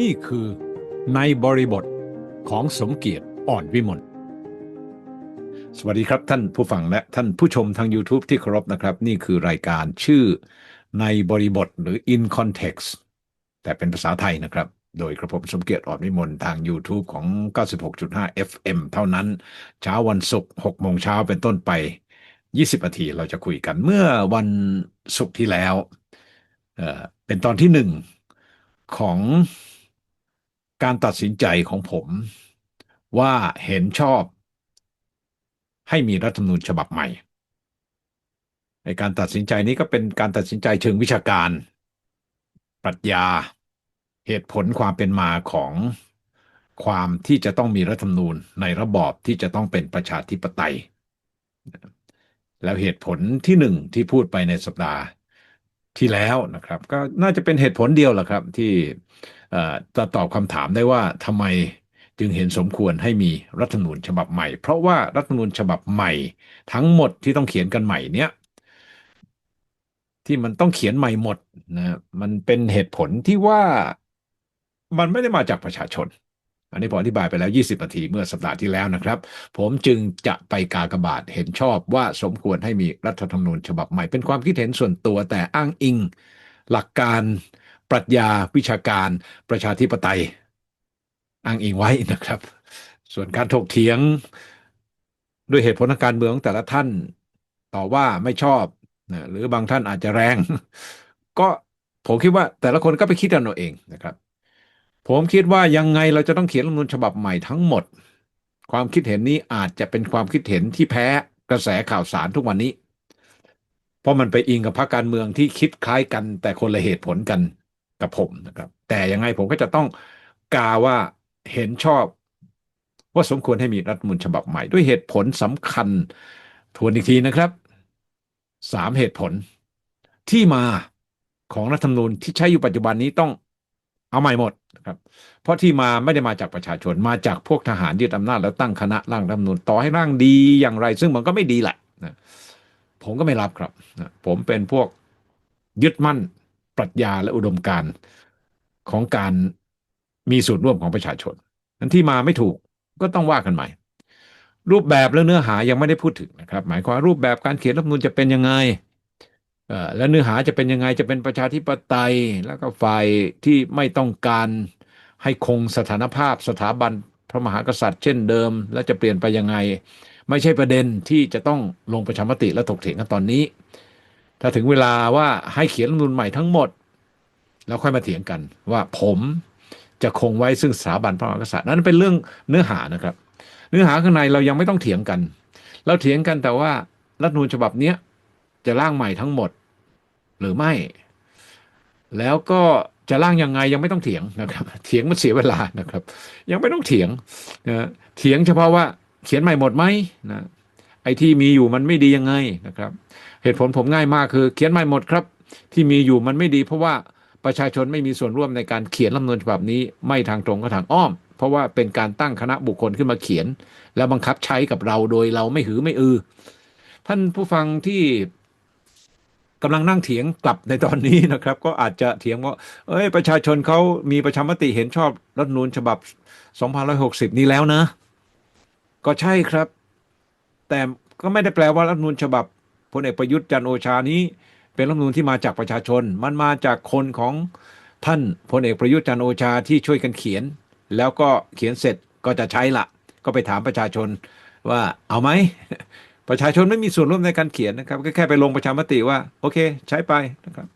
นี่คือในบริบทของสมเกียรติอ่อนวิมลสวัสดีครับท่านผู้ฟังและท่านผู้ชมทาง YouTube ที่เคารพนะครับ นี่คือรายการชื่อในบริบทหรือ in context แต่เป็นภาษาไทยนะครับ โดยกระผมสมเกียรติอ่อนวิมลทาง YouTube ของ 96.5 FM เท่านั้น เช้าวันศุกร์6โมงเช้าเป็นต้นไป 20นาทีเราจะคุยกันเมื่อวันศุกร์ที่แล้วเเป็นตอนที่หนึ่งของ การตัดสินใจของผมว่าเห็นชอบ ให้มีรัฐธรรมนูญฉบับใหม่ในการตัดสินใจนี้ก็เป็นการตัดสินใจเชิงวิชาการ ปรัชญาเหตุผลความเป็นมาของความที่จะต้องมีรัฐธรรมนูญในระบอบที่จะต้องเป็นประชาธิปไตย แล้วเหตุผลที่หนึ่งที่พูดไปในสัปดาห์ที่แล้วนะครับ ก็น่าจะเป็นเหตุผลเดียวแหละครับที่ จะตอบคำถามได้ว่าทำไมจึงเห็นสมควรให้มีรัฐธรรมนูญฉบับใหม่ เพราะว่ารัฐธรรมนูญฉบับใหม่ ทั้งหมดที่ต้องเขียนกันใหม่เนี้ยที่มันต้องเขียนใหม่หมดนะมันเป็นเหตุผลที่ว่ามันไม่ได้มาจากประชาชน อันนี้ผมอธิบายไปแล้ว 20 นาทีเมื่อสัปดาห์ที่แล้วนะครับ ผมจึงจะไปกากบาทเห็นชอบว่าสมควรให้มีรัฐธรรมนูญฉบับใหม่ เป็นความคิดเห็นส่วนตัวแต่อ้างอิงหลักการ ปรัชญาวิชาการประชาธิปไตย อ้างอิงไว้นะครับ ส่วนการถกเถียงด้วยเหตุผลทางการเมืองของแต่ละท่านต่อว่าไม่ชอบนะหรือบางท่านอาจจะแรง ก็ผมคิดว่าแต่ละคนก็ไปคิดกันเอาเองนะครับ ผมคิดว่ายังไงเราจะต้องเขียนรัฐมนูญฉบับใหม่ทั้งหมด ความคิดเห็นนี้อาจจะเป็นความคิดเห็นที่แพ้กระแสข่าวสารทุกวันนี้ เพราะมันไปอิงกับพรรคการเมืองที่คิดคล้ายกันแต่คนละเหตุผลกัน กับผมนะครับ แต่ยังไงผมก็จะต้องกาว่าเห็นชอบว่าสมควรให้มีรัฐมนูญฉบับใหม่ ด้วยเหตุผลสำคัญทวนอีกทีนะครับสามเหตุผลที่มาของรัฐธรรมนูญที่ใช้อยู่ปัจจุบันนี้ต้องเอาใหม่หมดนะครับ เพราะที่มาไม่ได้มาจากประชาชนมาจากพวกทหารยึดอำนาจแล้วตั้งคณะร่างรัฐธรรมนูญต่อให้ร่างดีอย่างไร ซึ่งมันก็ไม่ดีแหละนะผมก็ไม่รับครับนะผมเป็นพวกยึดมั่น ปรัชญาและอุดมการของการมีส่วนร่วมของประชาชนนั้นที่มาไม่ถูกก็ต้องว่ากันใหม่ รูปแบบและเนื้อหายังไม่ได้พูดถึงนะครับ หมายความรูปแบบการเขียนรัฐมนูญจะเป็นยังไงและเนื้อหาจะเป็นยังไงจะเป็นประชาธิปไตย แล้วก็ฝ่ายที่ไม่ต้องการให้คงสถานภาพสถาบันพระมหากษัตริย์ เช่นเดิม และจะเปลี่ยนไปยังไง ไม่ใช่ประเด็นที่จะต้องลงประชามติและถกเถียงกันตอนนี้ ถ้าถึงเวลาว่าให้เขียนรัฐมนูญใหม่ทั้งหมด แล้วค่อยมาเถียงกัน ว่าผมจะคงไว้ซึ่งสถาบันพระมหากษัตริย์นั้นเป็นเรื่องเนื้อหานะครับ เนื้อหาข้างในเรายังไม่ต้องเถียงกัน เราเถียงกันแต่ว่ารัฐมนูญฉบับเนี้ยจะร่างใหม่ทั้งหมดหรือไม่ แล้วก็จะร่างยังไงยังไม่ต้องเถียงนะครับ เถียงมันเสียเวลานะครับ ยังไม่ต้องเถียงนะเถียงเฉพาะว่าเขียนใหม่หมดไหมนะไอ้ที่มีอยู่มันไม่ดียังไงนะครับ เหตุผลผมง่ายมากคือเขียนใหม่หมดครับ ที่มีอยู่มันไม่ดี เพราะว่าประชาชนไม่มีส่วนร่วมในการเขียนรัฐมนูญฉบับนี้ไม่ทางตรงก็ทางอ้อม เพราะว่าเป็นการตั้งคณะบุคคลขึ้นมาเขียน แล้วบังคับใช้กับเราโดยเราไม่หือไม่อือ ท่านผู้ฟังที่กำลังนั่งเถียงกลับในตอนนี้นะครับ ก็อาจจะเถียงว่า เอ้ย ประชาชนเขามีประชามติเห็นชอบรัฐนูญฉบับ 2560 นี้แล้วนะ ก็ใช่ครับ แต่ก็ไม่ได้แปลว่ารัฐนูญฉบับ พลเอกประยุทธ์จันโอชานี้ เป็นรัฐมนูญที่มาจากประชาชน มันมาจากคนของท่านพลเอกประยุทธ์จันโอชาที่ช่วยกันเขียน แล้วก็เขียนเสร็จก็จะใช้ละก็ไปถามประชาชนว่าเอาไหมประชาชนไม่มีส่วนร่วมในการเขียนนะครับก็แค่ไปลงประชามติว่าโอเค ใช้ไปนะครับ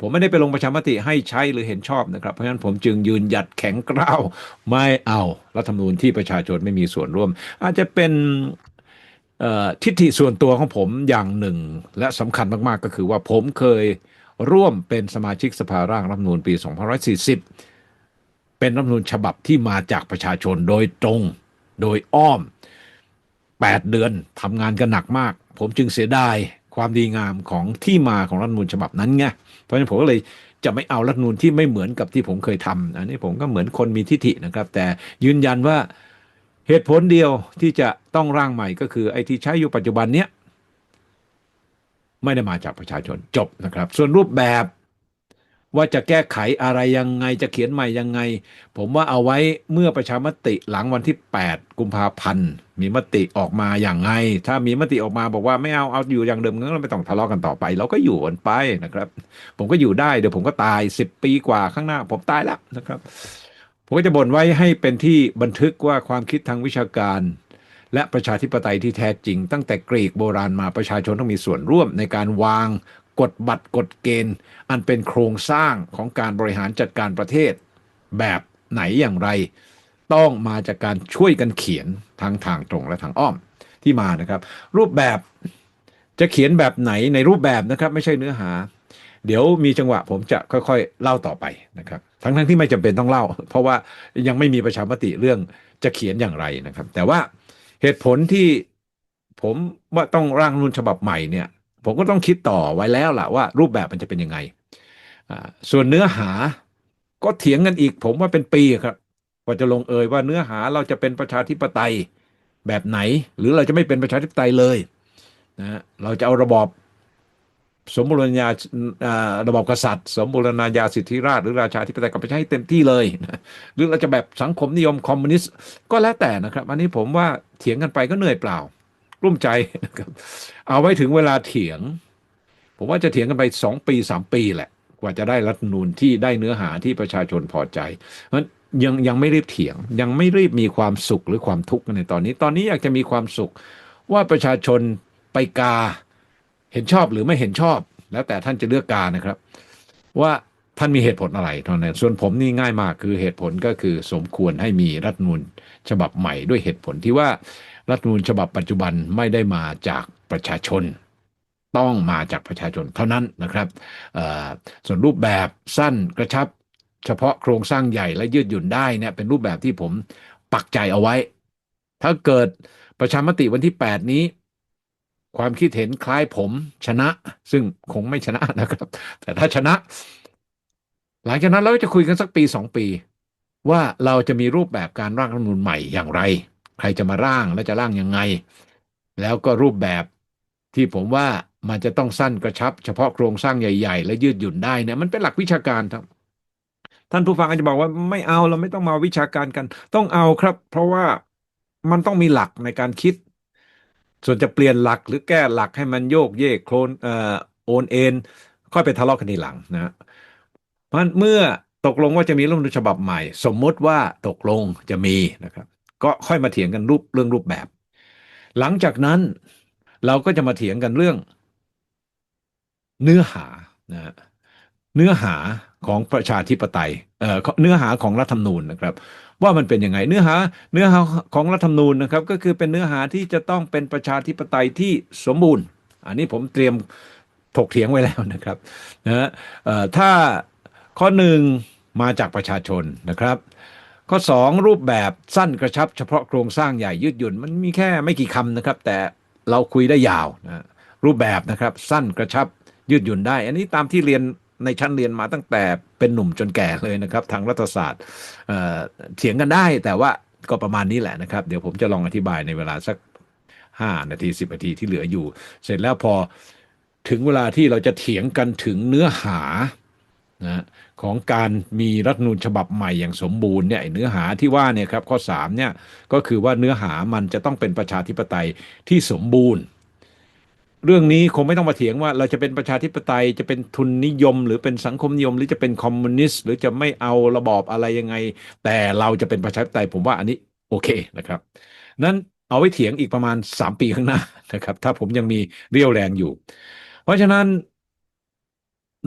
ผมไม่ได้ไปลงประชามติให้ใช้หรือเห็นชอบนะครับ เพราะฉะนั้นผมจึงยืนหยัดแข็งกร้าวไม่เอารัฐธรรมนูญที่ประชาชนไม่มีส่วนร่วม อาจจะเป็น ทิฏฐิส่วนตัวของผมอย่างหนึ่ง และสำคัญมาก ๆ ก็คือว่าผมเคยร่วมเป็นสมาชิกสภาร่างรัฐมนูญปี2540 เป็นรัฐมนูญฉบับที่มาจากประชาชนโดยตรงโดยอ้อม 8 เดือนทำงานกันหนักมาก ผมจึงเสียดายความดีงามของที่มาของรัฐมนูญฉบับนั้นไงเพราะฉะนั้นผมก็เลยจะไม่เอารัฐมนูญที่ไม่เหมือนกับที่ผมเคยทำอันนี้ผมก็เหมือนคนมีทิฐินะครับ แต่ยืนยันว่า เหตุผลเดียวที่จะต้องร่างใหม่ก็คือไอ้ที่ใช้อยู่ปัจจุบันเนี้ยไม่ได้มาจากประชาชนจบนะครับ ส่วนรูปแบบว่าจะแก้ไขอะไรยังไงจะเขียนใหม่ยังไง ผมว่าเอาไว้เมื่อประชามติหลังวันที่ 8 กุมภาพันธ์มีมติออกมาอย่างไง ถ้ามีมติออกมาบอกว่าไม่เอาเอาอยู่อย่างเดิมงั้นเราไม่ต้องทะเลาะกันต่อไป เราก็อยู่กันไปนะครับ ผมก็อยู่ได้เดี๋ยวผมก็ตาย 10 ปีกว่าข้างหน้า ผมตายแล้วนะครับ ผมก็จะบ่นไว้ให้เป็นที่บันทึกว่าความคิดทางวิชาการ และประชาธิปไตยที่แท้จริง ตั้งแต่กรีกโบราณมาประชาชนต้องมีส่วนร่วมในการวางกฎบัตรกฎเกณฑ์ อันเป็นโครงสร้างของการบริหารจัดการประเทศ แบบไหนอย่างไร ต้องมาจากการช่วยกันเขียนทางทางตรงและทางอ้อมที่มานะครับ รูปแบบจะเขียนแบบไหนในรูปแบบนะครับ ไม่ใช่เนื้อหา เดี๋ยวมีจังหวะผมจะค่อยๆ เล่าต่อไปนะครับ ทั้งๆที่ไม่จำเป็นต้องเล่า เพราะว่ายังไม่มีประชามติเรื่องจะเขียนอย่างไรนะครับ แต่ว่าเหตุผลที่ผมว่าต้องร่างรัฐมนูญฉบับใหม่เนี่ย ผมก็ต้องคิดต่อไว้แล้วล่ะว่ารูปแบบมันจะเป็นยังไงส่วนเนื้อหาก็เถียงกันอีก ผมว่าเป็นปีครับกว่าจะลงเอยว่าเนื้อหาเราจะเป็นประชาธิปไตยแบบไหน หรือเราจะไม่เป็นประชาธิปไตยเลยนะฮะเราจะเอาระบอบ สมบูรณาญาระบอบกษัตริย์ สมบูรณาญาสิทธิราชหรือราชาธิปไตยก็ไปใช้ใเต็มที่เลยนะหรือเราจะแบบสังคมนิยมคอมมิวนิสต์ก็แล้วแต่นะครับ อันนี้ผมว่าเถียงกันไปก็เหนื่อยเปล่ากลุ้มใจนะครับเอาไว้ถึงเวลาเถียง ผมว่าจะเถียงกันไปสองปีสามปีแหละ กว่าจะได้รัฐนูญที่ได้เนื้อหาที่ประชาชนพอใจเพราะยังยังไม่รีบเถียง ยังไม่รีบมีความสุขหรือความทุกข์ในตอนนี้ ตอนนี้อยากจะมีความสุขว่าประชาชนไปกา เห็นชอบหรือไม่เห็นชอบ แล้วแต่ท่านจะเลือกการนะครับ ว่าท่านมีเหตุผลอะไรเท่านั้นส่วนผมนี่ง่ายมากคือเหตุผลก็คือสมควรให้มีรัฐมนูญฉบับใหม่ด้วยเหตุผลที่ว่ารัฐมนูญฉบับปัจจุบันไม่ได้มาจากประชาชน ต้องมาจากประชาชนเท่านั้นนะครับส่วนรูปแบบสั้นกระชับ เฉพาะโครงสร้างใหญ่และยืดหยุ่นได้เนี่ยเป็นรูปแบบที่ผมปักใจเอาไว้ ถ้าเกิดประชามติวันที่ 8 นี้ ความคิดเห็นคล้ายผมชนะ ซึ่งคงไม่ชนะนะครับ แต่ถ้าชนะ หลังจากนั้นเราจะคุยกันสักปีสองปี ว่าเราจะมีรูปแบบการร่างรัฐมนูญใหม่อย่างไร ใครจะมาร่างและจะร่างยังไง แล้วก็รูปแบบที่ผมว่ามันจะต้องสั้นกระชับ เฉพาะโครงสร้างใหญ่ ๆ และยืดหยุ่นได้เนี่ยมันเป็นหลักวิชาการครับท่านผู้ฟังอาจจะบอกว่าไม่เอาเราไม่ต้องมาวิชาการกัน ต้องเอาครับ เพราะว่ามันต้องมีหลักในการคิด ส่วนจะเปลี่ยนหลักหรือแก้หลักให้มันโยกเยกโคลนเอ่อโอนเอ็นค่อยไปทะเลาะกันทีหลังนะฮะเพราะฉะนั้นเมื่อตกลงว่าจะมีรัฐธรรมนูญฉบับใหม่ สมมติว่าตกลงจะมีนะครับ ก็ค่อยมาเถียงกันรูปเรื่องรูปแบบ หลังจากนั้นเราก็จะมาเถียงกันเรื่อง เนื้อหานะฮะเนื้อหาของประชาธิปไตยเอ่อเนื้อหาของรัฐธรรมนูญนะครับ ว่ามันเป็นยังไงเนื้อหาเนื้อหาของรัฐธรรมนูญนะครับก็คือเป็นเนื้อหาที่จะต้องเป็นประชาธิปไตยที่สมบูรณ์ อันนี้ผมเตรียมถกเถียงไว้แล้วนะครับนะฮะถ้าข้อหนึ่งมาจากประชาชนนะครับ ข้อสองรูปแบบสั้นกระชับเฉพาะโครงสร้างใหญ่ยืดหยุ่น มันมีแค่ไม่กี่คำนะครับ แต่เราคุยได้ยาวนะรูปแบบนะครับสั้นกระชับยืดหยุ่นได้ อันนี้ตามที่เรียน ในชั้นเรียนมาตั้งแต่เป็นหนุ่มจนแก่เลยนะครับ ทางรัฐศาสตร์เอ่อเถียงกันได้ แต่ว่าก็ประมาณนี้แหละนะครับ เดี๋ยวผมจะลองอธิบายในเวลาสัก 5 นาที 10 นาทีที่เหลืออยู่ เสร็จแล้วพอถึงเวลาที่เราจะเถียงกันถึงเนื้อหานะของการมีรัฐนูญฉบับใหม่อย่างสมบูรณ์เนี่ยเนื้อหาที่ว่าเนี่ยครับข้อ3เนี่ยก็คือว่าเนื้อหามันจะต้องเป็นประชาธิปไตยที่สมบูรณ์ เรื่องนี้คงไม่ต้องมาเถียงว่าเราจะเป็นประชาธิปไตยจะเป็นทุนนิยม หรือเป็นสังคมนิยม หรือจะเป็นคอมมิวนิสต์หรือจะไม่เอาระบอบอะไรยังไง แต่เราจะเป็นประชาธิปไตยผมว่าอันนี้โอเคนะครับ นั้นเอาไว้เถียงอีกประมาณ 3 ปีข้างหน้านะครับ ถ้าผมยังมีเรี่ยวแรงอยู่ เพราะฉะนั้น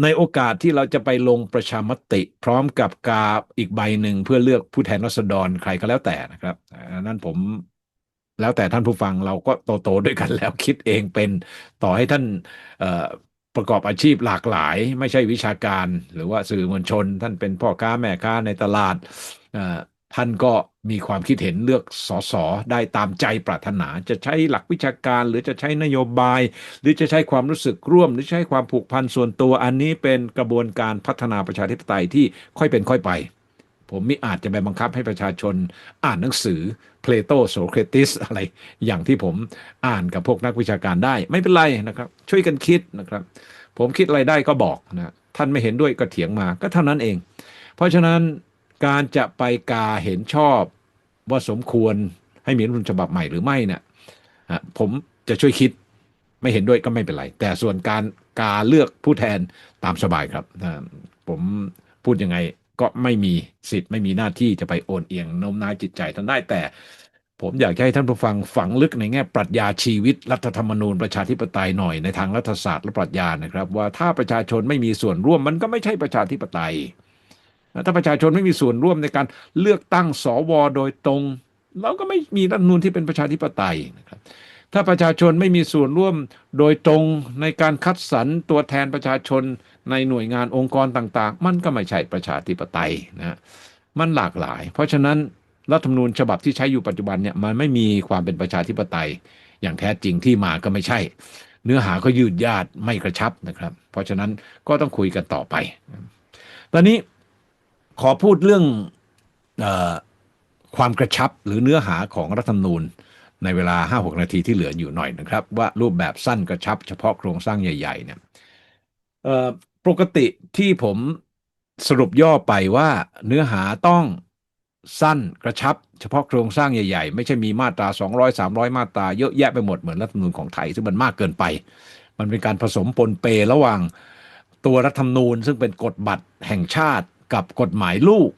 ในโอกาสที่เราจะไปลงประชามติ พร้อมกับกาอีกใบหนึ่งเพื่อเลือกผู้แทนราษฎรใครก็แล้วแต่นะครับนนั้นผม แล้วแต่ท่านผู้ฟังเราก็โตๆด้วยกันแล้วคิดเองเป็นต่อให้ท่านประกอบอาชีพหลากหลาย ไม่ใช่วิชาการ หรือว่าสื่อมวลชน ท่านเป็นพ่อค้าแม่ค้าในตลาดท่านก็มีความคิดเห็นเลือกสสได้ตามใจปรารถนาจะใช้หลักวิชาการ หรือจะใช้นโยบาย หรือจะใช้ความรู้สึกร่วม หรือใช้ความผูกพันส่วนตัวอันนี้เป็นกระบวนการพัฒนาประชาธิปไตยที่ค่อยเป็นค่อยไป ผมมิอาจจะไปบังคับให้ประชาชนอ่านหนังสือ เพลโตโสเครติสอะไรอย่างที่ผมอ่านกับพวกนักวิชาการได้ ไม่เป็นไรนะครับ ช่วยกันคิดนะครับ ผมคิดอะไรได้ก็บอกนะท่านไม่เห็นด้วยก็เถียงมาก็เท่านั้นเอง เพราะฉะนั้นการจะไปกาเห็นชอบว่าสมควรให้มีรัฐธรรมนูญฉบับใหม่หรือไม่เนี่ยอะผมจะช่วยคิดไม่เห็นด้วยก็ไม่เป็นไร แต่ส่วนการกาเลือกผู้แทนตามสบายครับผมพูดยังไง ก็ไม่มีสิทธิ์ไม่มีหน้าที่จะไปโอนเอียงโน้มน้าวจิตใจท่านได้แต่ ผมอยากให้ท่านผู้ฟังฝังลึกในแง่ปรัชญาชีวิตรัฐธรรมนูญประชาธิปไตยหน่อยในทางรัฐศาสตร์และปรัชญานะครับ ว่าถ้าประชาชนไม่มีส่วนร่วมมันก็ไม่ใช่ประชาธิปไตยถ้าประชาชนไม่มีส่วนร่วมในการเลือกตั้งสวโดยตรง เราก็ไม่มีรัฐธรรมนูญที่เป็นประชาธิปไตยนะครับ ถ้าประชาชนไม่มีส่วนร่วมโดยตรงในการคัดสรรตัวแทนประชาชนในหน่วยงานองค์กรต่างๆ มันก็ไม่ใช่ประชาธิปไตยนะฮะมันหลากหลาย เพราะฉะนั้นรัฐธรรมนูญฉบับที่ใช้อยู่ปัจจุบันเนี่ยมันไม่มีความเป็นประชาธิปไตย อย่างแท้จริงที่มาก็ไม่ใช่ เนื้อหาก็ยืดยาดไม่กระชับนะครับ เพราะฉะนั้นก็ต้องคุยกันต่อไป ตอนนี้ขอพูดเรื่องออความกระชับหรือเนื้อหาของรัฐธรรมนูญ ในเวลา 5-6 นาทีที่เหลืออยู่หน่อยนะครับ ว่ารูปแบบสั้นกระชับเฉพาะโครงสร้างใหญ่ๆเนี่ยปกติที่ผมสรุปย่อไปว่าเนื้อหาต้องสั้นกระชับ เฉพาะโครงสร้างใหญ่ๆ ไม่ใช่มีมาตรา 200 300 มาตราเยอะแยะไปหมดเหมือนรัฐธรรมนูญของไทย ซึ่งมันมากเกินไป มันเป็นการผสมปนเประหว่างตัวรัฐธรรมนูญ ซึ่งเป็นกฎบัตรแห่งชาติ กับกฎหมายลูก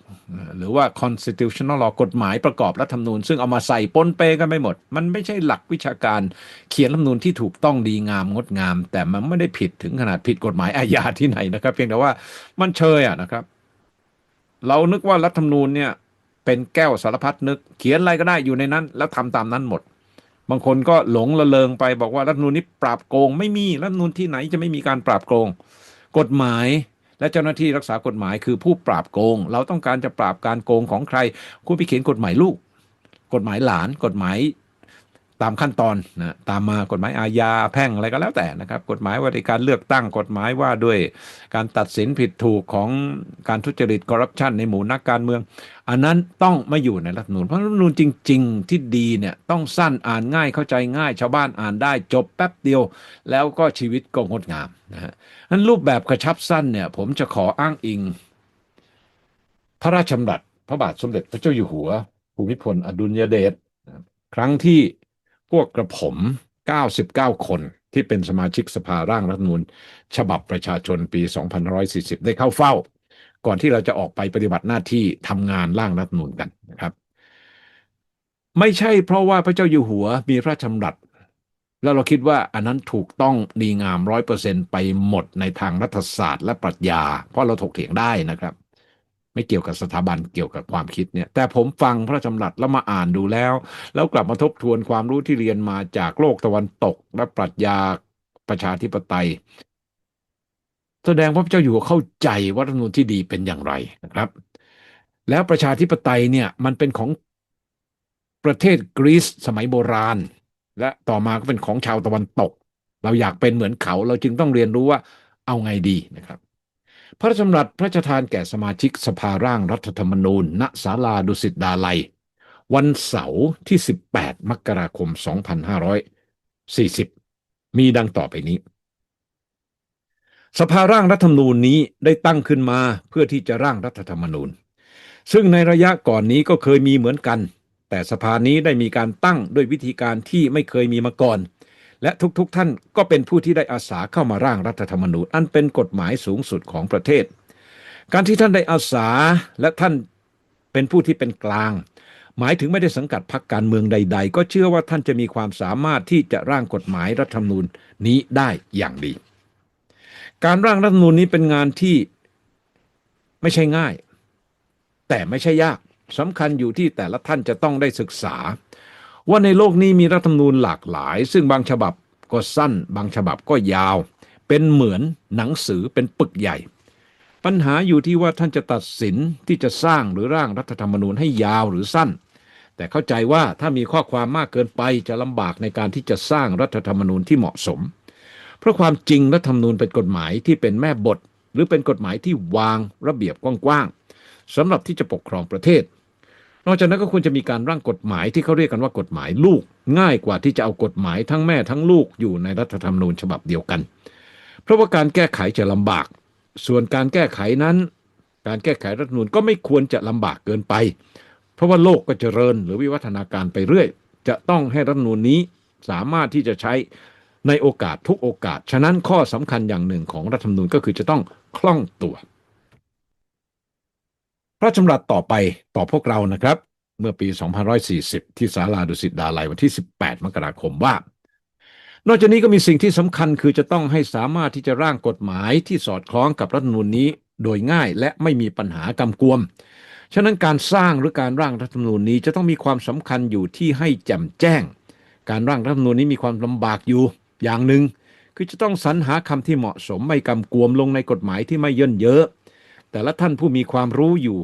หรือว่า constitutional law กฎหมายประกอบรัฐธรรมนูญ ซึ่งเอามาใส่ปนเปกันไปหมด มันไม่ใช่หลักวิชาการเขียนรัฐธรรมนูญที่ถูกต้องดีงามงดงาม แต่มันไม่ได้ผิดถึงขนาดผิดกฎหมายอาญาที่ไหนนะครับ เพียงแต่ว่ามันเชยอะนะครับ เรานึกว่ารัฐธรรมนูญเนี่ยเป็นแก้วสารพัดนึก เขียนอะไรก็ได้อยู่ในนั้น แล้วทำตามนั้นหมด บางคนก็หลงละเลงไปบอกว่ารัฐธรรมนูญนี้ปราบโกงไม่มีรัฐธรรมนูญที่ไหนจะไม่มีการปราบโกง กฎหมาย และเจ้าหน้าที่รักษากฎหมายคือผู้ปราบโกง เราต้องการจะปราบการโกงของใคร คุณไปเขียนกฎหมายลูก กฎหมายหลาน กฎหมาย ตามขั้นตอนนะตามมากฎหมายอาญาแพ่งอะไรก็แล้วแต่นะครับ กฎหมายว่าด้วยการเลือกตั้งกฎหมายว่าด้วยการตัดสินผิดถูกของการทุจริตคอร์รัปชันในหมู่นักการเมือง อันนั้นต้องไม่อยู่ในรัฐมนูญเพราะรัฐมนูญจริง ๆ ที่ดีเนี่ยต้องสั้นอ่านง่ายเข้าใจง่าย ชาวบ้านอ่านได้จบแป๊บเดียว แล้วก็ชีวิตก็งดงามนะฮะนั้นรูปแบบกระชับสั้นเนี่ยผมจะขออ้างอิง พระราชดำรัสพระบาทสมเด็จพระเจ้าอยู่หัวภูมิพลอดุลยเดชครั้งที่ วกกระผม 99 คนที่เป็นสมาชิกสภาร่างรัฐมนูญฉบับประชาชนปี 2540 ได้เข้าเฝ้า ก่อนที่เราจะออกไปปฏิบัติหน้าที่ทำงานร่างรัฐมนูญกันนะครับ ไม่ใช่เพราะว่าพระเจ้าอยู่หัวมีพระราชดำรัสแล้วเราคิดว่าอันนั้นถูกต้องดีงามร้อยเปอร์เซ็นไปหมดในทางรัฐศาสตร์และปรัชญา เพราะเราถกเถียงได้นะครับ ไม่เกี่ยวกับสถาบันเกี่ยวกับความคิดเนี่ย แต่ผมฟังพระราชดำรัสแล้วมาอ่านดูแล้ว แล้วกลับมาทบทวนความรู้ที่เรียนมาจากโลกตะวันตก และปรัชญาประชาธิปไตย แสดงว่าพระเจ้าอยู่หัวเข้าใจว่ารัฐธรรมนูญที่ดีเป็นอย่างไรนะครับ แล้วประชาธิปไตยเนี่ยมันเป็นของประเทศกรีซสมัยโบราณ และต่อมาก็เป็นของชาวตะวันตก เราอยากเป็นเหมือนเขาเราจึงต้องเรียนรู้ว่าเอาไงดีนะครับ พระราชดำรัสพระราชทานแก่สมาชิกสภาร่างรัฐธรรมนูญ ณศาลาดุสิตดาลัย วันเสาร์ที่ 18 มกราคม 2540 มีดังต่อไปนี้ สภาร่างรัฐธรรมนูญนี้ได้ตั้งขึ้นมาเพื่อที่จะร่างรัฐธรรมนูญ ซึ่งในระยะก่อนนี้ก็เคยมีเหมือนกัน แต่สภานี้ได้มีการตั้งด้วยวิธีการที่ไม่เคยมีมาก่อน และทุกๆทท่านก็เป็นผู้ที่ได้อาสาเข้ามาร่างรัฐธรรมนูญ อันเป็นกฎหมายสูงสุดของประเทศ การที่ท่านได้อาสาและท่านเป็นผู้ที่เป็นกลาง หมายถึงไม่ได้สังกัดพรรคการเมืองใด ๆ ก็เชื่อว่าท่านจะมีความสามารถที่จะร่างกฎหมายรัฐธรรมนูญนี้ได้อย่างดี การร่างรัฐธรรมนูญนี้เป็นงานที่ไม่ใช่ง่าย แต่ไม่ใช่ยากสำคัญอยู่ที่แต่ละท่านจะต้องได้ศึกษา ว่าในโลกนี้มีรัฐธรรมนูญหลากหลาย ซึ่งบางฉบับก็สั้น บางฉบับก็ยาว เป็นเหมือนหนังสือเป็นปึกใหญ่ ปัญหาอยู่ที่ว่าท่านจะตัดสินที่จะสร้างหรือร่างรัฐธรรมนูญให้ยาวหรือสั้น แต่เข้าใจว่าถ้ามีข้อความมากเกินไปจะลำบากในการที่จะสร้างรัฐธรรมนูญที่เหมาะสม เพราะความจริงรัฐธรรมนูญเป็นกฎหมายที่เป็นแม่บท หรือเป็นกฎหมายที่วางระเบียบกว้างๆสำหรับที่จะปกครองประเทศ นอกจากนั้นก็ควรจะมีการร่างกฎหมายที่เขาเรียกกันว่ากฎหมายลูก ง่ายกว่าที่จะเอากฎหมายทั้งแม่ทั้งลูกอยู่ในรัฐธรรมนูญฉบับเดียวกัน เพราะว่าการแก้ไขจะลำบาก ส่วนการแก้ไขนั้น การแก้ไขรัฐธรรมนูญก็ไม่ควรจะลำบากเกินไป เพราะว่าโลกก็เจริญหรือวิวัฒนาการไปเรื่อย จะต้องให้รัฐธรรมนูญนี้สามารถที่จะใช้ในโอกาสทุกโอกาส ฉะนั้นข้อสำคัญอย่างหนึ่งของรัฐธรรมนูญก็คือจะต้องคล่องตัว ระราชดำรัสต่อไปต่อพวกเรานะครับ เมื่อปี 2540 ที่ศาลาดุสิตดาลัยวันที่ 18 มกราคมว่า นอกจากนี้ก็มีสิ่งที่สำคัญคือจะต้องให้สามารถที่จะร่างกฎหมายที่สอดคล้องกับรัฐธรรมนูญนี้ โดยง่ายและไม่มีปัญหากำกวม ฉะนั้นการสร้างหรือการร่างรัฐธรรมนูญนี้จะต้องมีความสำคัญอยู่ที่ให้แจ่มแจ้ง การร่างรัฐธรรมนูญนี้มีความลำบากอยู่อย่างหนึ่งคือจะต้องสรรหาคำที่เหมาะสมไม่กำกวมลงในกฎหมายที่ไม่เยินเยอะ แต่ละท่านผู้มีความรู้อยู่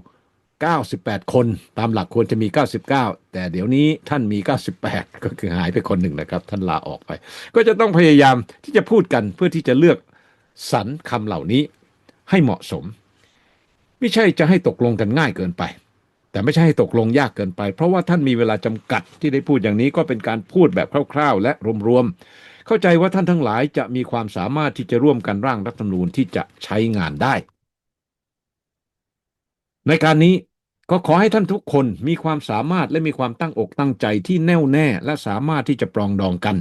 98 คนตามหลักควรจะมี 99 แต่เดี๋ยวนี้ท่านมี 98 ก็คือหายไปคนหนึ่งนะครับ ท่านลาออกไป ก็จะต้องพยายามที่จะพูดกันเพื่อที่จะเลือกสรรคำเหล่านี้ให้เหมาะสม ไม่ใช่จะให้ตกลงกันง่ายเกินไป แต่ไม่ใช่ให้ตกลงยากเกินไป เพราะว่าท่านมีเวลาจำกัดที่ได้พูดอย่างนี้ก็เป็นการพูดแบบคร่าวๆ และรวมๆเข้าใจว่าท่านทั้งหลายจะมีความสามารถที่จะร่วมกันร่างรัฐธรรมนูญที่จะใช้งานได้ในการนี้ ก็ขอให้ท่านทุกคนมีความสามารถและมีความตั้งอกตั้งใจที่แน่วแน่และสามารถที่จะปรองดองกัน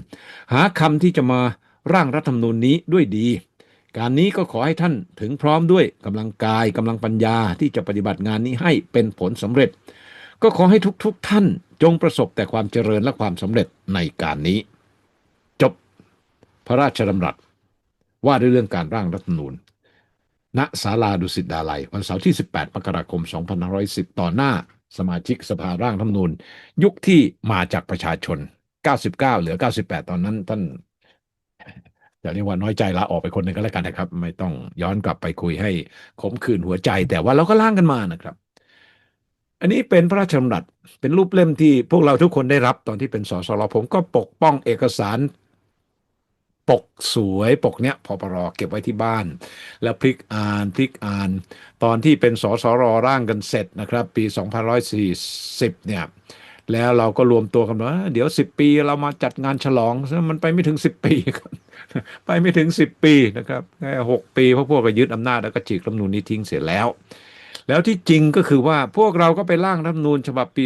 หาคำที่จะมาร่างรัฐธรรมนูญนี้ด้วยดี การนี้ก็ขอให้ท่านถึงพร้อมด้วยกำลังกายกำลังปัญญาที่จะปฏิบัติงานนี้ให้เป็นผลสำเร็จ ก็ขอให้ทุกๆทท่านจงประสบแต่ความเจริญและความสำเร็จในการนี้ จบ พระราชดำรัสว่าด้วยเรื่องการร่างรัฐธรรมนูญ ณศาลาดุสิตดาลัย วันเสาร์ที่ 18มกราคม 2510 ต่อหน้าสมาชิกสภาร่างธรรมนูญ ยุคที่มาจากประชาชน 99 เหลือ 98 ตอนนั้นท่านจะเรียกว่าน้อยใจลาออกไปคนหนึ่งก็แล้วกันนะครับ ไม่ต้องย้อนกลับไปคุยให้ขมขื่นหัวใจ แต่ว่าเราก็ร่างกันมานะครับ อันนี้เป็นพระราชดำรัสเป็นรูปเล่มที่พวกเราทุกคนได้รับตอนที่เป็นสสรผมก็ปกป้องเอกสาร ปกสวยปกเนี้ยพอปรเก็บไว้ที่บ้าน แล้วพลิกอ่านพลิกอ่าน ตอนที่เป็นสสรร่างกันเสร็จนะครับ ปี2540 เนี่ยแล้วเราก็รวมตัวกันว่าเดี๋ยว 10 ปีเรามาจัดงานฉลองมันไปไม่ถึง 10 ปีครับไปไม่ถึง 10 ปีนะครับแค่6ปีพราะพวกก็ยึดอำนาจแล้วก็ฉีกรัฐมนูญนี้ทิ้งเสียแล้ว แล้วที่จริงก็คือว่าพวกเราก็ไปร่างรัฐมนูญฉบับปี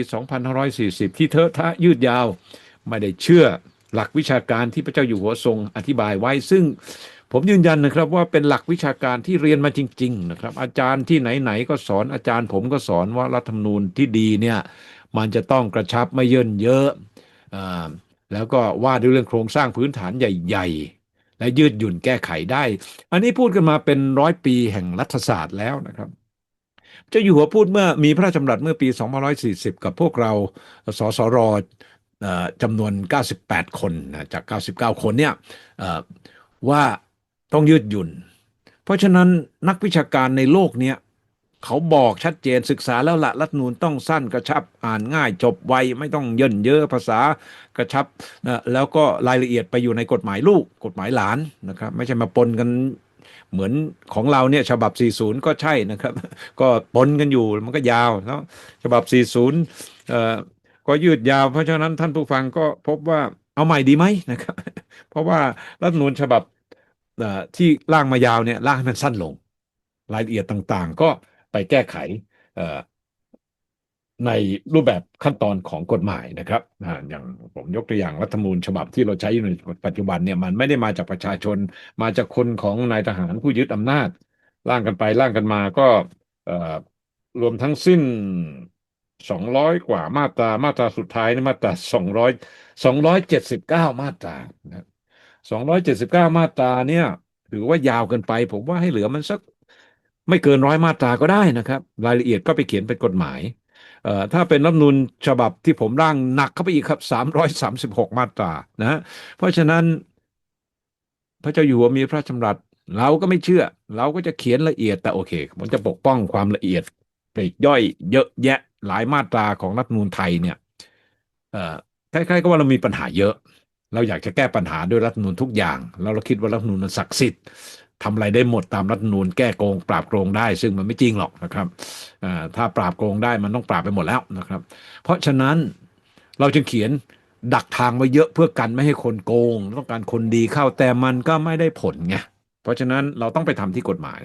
2540 ที่เทอะทะยืดยาว ไม่ได้เชื่อ หลักวิชาการที่พระเจ้าอยู่หัวทรงอธิบายไว้ ซึ่งผมยืนยันนะครับว่าเป็นหลักวิชาการที่เรียนมาจริง ๆ นะครับ อาจารย์ที่ไหนๆก็สอนอาจารย์ผมก็สอนว่ารัฐธรรมนูญที่ดีเนี่ยมันจะต้องกระชับไม่เยินเยอะอแล้วก็ว่าด้วยเรื่องโครงสร้างพื้นฐานใหญ่ ๆ และยืดหยุ่นแก้ไขได้ อันนี้พูดกันมาเป็นร้อยปีแห่งรัฐศาสตร์แล้วนะครับเจ้าอยู่หัวพูดเมื่อมีพระราชดำรัสเมื่อปี 2540 กับพวกเราสสร จำนวน 98 คนนะจาก 99 คนเนี่ยว่าต้องยืดหยุ่น เพราะฉะนั้นนักวิชาการในโลกเนี้ยเขาบอกชัดเจนศึกษาแล้วละรัฐมนูนต้องสั้นกระชับอ่านง่ายจบไวไม่ต้องเยินเยอะภาษากระชับนะแล้วก็รายละเอียดไปอยู่ในกฎหมายลูกกฎหมายหลานนะครับ ไม่ใช่มาปนกันเหมือนของเราเนี่ยฉบับ 40 ก็ใช่นะครับ ก็ปนกันอยู่มันก็ยาวแล้วฉบับ 40เอ่อ ก็ยืดยาว เพราะฉะนั้นท่านผู้ฟังก็พบว่าเอาใหม่ดีไหมนะครับ เพราะว่ารัฐมนูญฉบับที่ร่างมายาวเนี่ยร่างให้มันสั้นลง รายละเอียดต่างๆ ก็ไปแก้ไขในรูปแบบขั้นตอนของกฎหมายนะครับอย่างผมยกตัวอย่างรัฐธรรมนูญฉบับที่เราใช้อยู่ในปัจจุบันเนี่ยมันไม่ได้มาจากประชาชน มาจากคนของนายทหารผู้ยึดอำนาจ ร่างกันไปร่างกันมาก็รวมทั้งสิ้น สองร้อยกว่ามาตรามาตราสุดท้ายนี่มาตราสองร้อยสองร้อยเจ็ดสิบเก้ามาตราสองร้อยเจ็ดสิบเก้ามาตราเนี่ยถือว่ายาวเกินไป ผมว่าให้เหลือมันสักไม่เกินร้อยมาตราก็ได้นะครับ รายละเอียดก็ไปเขียนเป็นกฎหมายเอ่อถ้าเป็นรัฐนูญฉบับที่ผมร่างหนักเข้าไปอีกครับสามร้อยสามสิบหกมาตรานะเพราะฉะนั้นพระเจ้าอยู่หัวมีพระราชดำรัสเราก็ไม่เชื่อ เราก็จะเขียนละเอียดแต่โอเคผมจะปกป้องความละเอียดปลีกย่อยเยอะแยะ หลายมาตราของรัฐมนูญไทยเนี่ยคล้ายๆก็ว่าเรามีปัญหาเยอะ เราอยากจะแก้ปัญหาด้วยรัฐมนูญทุกอย่าง แล้วเราคิดว่ารัฐมนูญมันศักดิ์สิทธิ์ทำอะไรได้หมดตามรัฐมนูญแก้โกง ปราบโกงได้ ซึ่งมันไม่จริงหรอกนะครับถ้าปราบโกงได้มันต้องปราบไปหมดแล้วนะครับ เพราะฉะนั้นเราจึงเขียนดักทางไว้เยอะเพื่อกันไม่ให้คนโกง ต้องการคนดีเข้าแต่มันก็ไม่ได้ผลไงเพราะฉะนั้นเราต้องไปทำที่กฎหมาย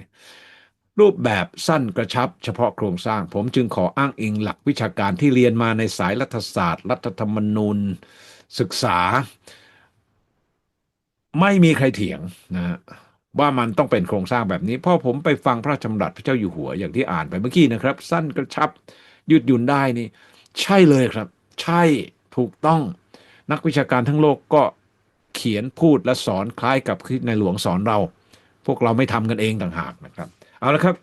รูปแบบสั้นกระชับเฉพาะโครงสร้าง ผมจึงขออ้างอิงหลักวิชาการที่เรียนมาในสายรัฐศาสตร์ รัฐธรรมนูญ ศึกษา ไม่มีใครเถียงนะว่ามันต้องเป็นโครงสร้างแบบนี้พราะผมไปฟังพระราชดำรัสพระเจ้าอยู่หัวอย่างที่อ่านไปเมื่อกี้นะครับ สั้นกระชับ ยืดหยุ่นได้นี่ ใช่เลยครับ ใช่ถูกต้อง นักวิชาการทั้งโลกก็เขียนพูดและสอนคล้ายกับที่ในหลวงสอนเรา พวกเราไม่ทำกันเองต่างหากนะครับ เอาละครับ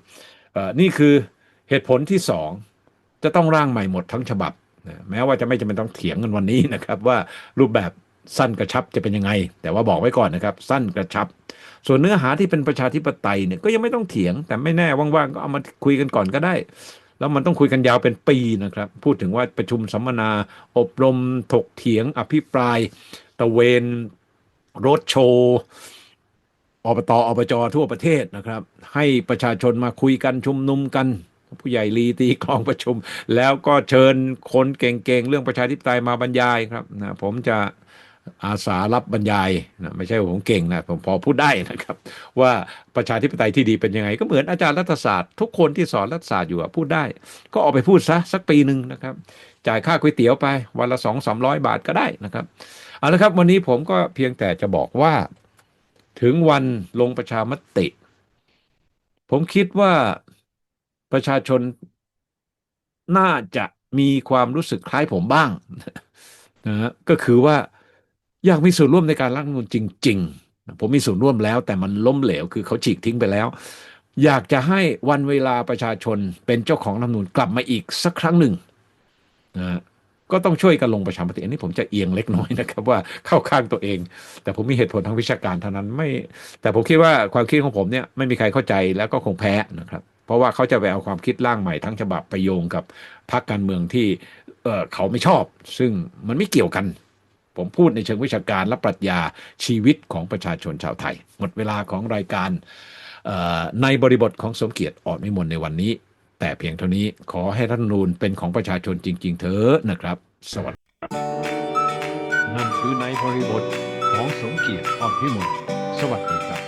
นี่คือเหตุผลที่สองจะต้องร่างใหม่หมดทั้งฉบับนะแม้ว่าจะไม่จำเป็นต้องเถียงกันวันนี้นะครับว่ารูปแบบสั้นกระชับจะเป็นยังไง แต่ว่าบอกไว้ก่อนนะครับ สั้นกระชับ ส่วนเนื้อหาที่เป็นประชาธิปไตยเนี่ยก็ยังไม่ต้องเถียง แต่ไม่แน่ว่างๆก็เอามาคุยกันก่อนก็ได้ แล้วมันต้องคุยกันยาวเป็นปีนะครับ พูดถึงว่าประชุมสัมมนา อบรมถกเถียง อภิปราย ตะเวนรถโชว์ อบตอบจทั่วประเทศนะครับ ให้ประชาชนมาคุยกันชุมนุมกัน ผู้ใหญ่ลีตีกลองประชุม แล้วก็เชิญคนเก่งๆ เรื่องประชาธิปไตยมาบรรยายครับนะผมจะอาสารับบรรยายนะไม่ใช่ว่าผมเก่งนะผมพอพูดได้นะครับ ว่าประชาธิปไตยที่ดีเป็นยังไง ก็เหมือนอาจารย์รัฐศาสตร์ ทุกคนที่สอนรัฐศาสตร์อยู่พูดได้ ก็ออกไปพูดซะสักปีหนึ่งนะครับ จ่ายค่าก๋วยเตี๋ยวไปวันละสองสามร้อยบาทก็ได้นะครับเอาละครับวันนี้ผมก็เพียงแต่จะบอกว่า ถึงวันลงประชามติ ผมคิดว่าประชาชนน่าจะมีความรู้สึกคล้ายผมบ้างนะฮะก็คือว่าอยากมีส่วนร่วมในการร่างรัฐมนูญจริง ๆ ผมมีส่วนร่วมแล้ว แต่มันล้มเหลวคือเขาฉีกทิ้งไปแล้ว อยากจะให้วันเวลาประชาชนเป็นเจ้าของรัฐมนูญกลับมาอีกสักครั้งหนึ่งนะ ก็ต้องช่วยกันลงประชามติอันนี้ผมจะเอียงเล็กน้อยนะครับ ว่าเข้าข้างตัวเอง แต่ผมมีเหตุผลทางวิชาการเท่านั้นไม่ แต่ผมคิดว่าความคิดของผมเนี่ยไม่มีใครเข้าใจแล้วก็คงแพ้นะครับ เพราะว่าเขาจะไปเอาความคิดร่างใหม่ทั้งฉบับไปโยงกับพรรคการเมืองที่เออเขาไม่ชอบ ซึ่งมันไม่เกี่ยวกัน ผมพูดในเชิงวิชาการและปรัชญาชีวิตของประชาชนชาวไทย หมดเวลาของรายการในบริบทของสมเกียรติอ่อนวิมลในวันนี้ แต่เพียงเท่านี้ขอให้รัฐนูญเป็นของประชาชนจริง ๆ เถอะนะครับ สวัสดีนั่นคือในบริบทของสมเกียรติอ่อนพิมลสวัสดีครับ